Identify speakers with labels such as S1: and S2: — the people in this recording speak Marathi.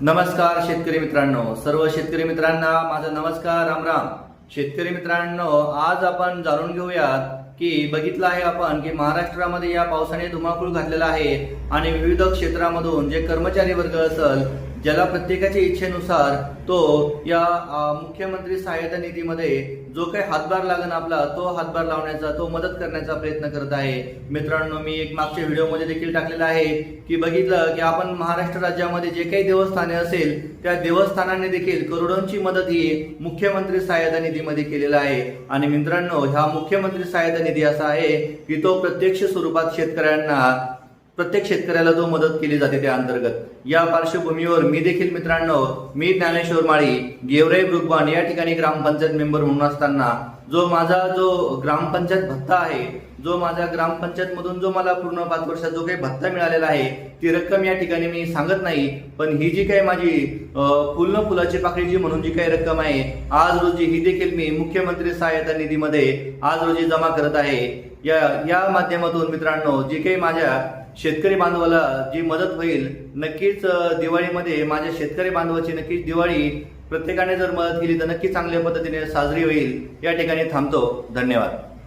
S1: नमस्कार शेतकरी मित्रांनो. सर्व शेतकरी मित्रांना माझा नमस्कार राम राम. शेतकरी मित्रांनो आज आपण जाणून घेऊयात की बघितलं आहे आपण की महाराष्ट्रामध्ये या पावसाने धुमाकूळ घातलेला आहे आणि विविध क्षेत्रामधून जे कर्मचारी वर्ग असल ज्याला प्रत्येकाच्या इच्छेनुसार तो या मुख्यमंत्री सहायता निधीमध्ये जो काही हातभार लागण आपला तो हातभार लावण्याचा तो मदत करण्याचा प्रयत्न करत आहे. मित्रांनो मी एक मागच्या व्हिडिओमध्ये देखील टाकलेला आहे की बघितलं की आपण महाराष्ट्र राज्यामध्ये जे काही देवस्थाने असेल त्या देवस्थानांनी देखील करोडोंची मदत ही मुख्यमंत्री सहायता निधीमध्ये केलेला आहे. आणि मित्रांनो ह्या मुख्यमंत्री सहायता निधी असा आहे की तो प्रत्यक्ष स्वरूपात शेतकऱ्यांना प्रत्येक शेतकऱ्याला जो मदत केली जाते त्या अंतर्गत. या पार्श्वभूमीवर मी देखील मित्रांनो मी ज्ञानेश्वर माळी गेवराई भृगवान या ठिकाणी ग्रामपंचायत मेंबर म्हणून असताना जो माझा जो ग्रामपंचायत भत्ता आहे जो माझ्या ग्रामपंचायत मधून जो मला पूर्ण पाच वर्षात जो काही भत्ता मिळालेला आहे ती रक्कम या ठिकाणी मी सांगत नाही पण ही जी काही माझी अं, फुल फुलाची पाकळीची म्हणून जी काही रक्कम आहे आज रोजी ही देखील मी मुख्यमंत्री सहायता निधीमध्ये आज रोजी जमा करत आहे. या या माध्यमातून मित्रांनो जी काही माझ्या शेतकरी बांधवाला जी मदत होईल नक्कीच दिवाळीमध्ये माझ्या शेतकरी बांधवाची नक्कीच दिवाळी प्रत्येकाने जर मदत केली तर नक्की चांगल्या पद्धतीने साजरी होईल. या ठिकाणी थांबतो. धन्यवाद.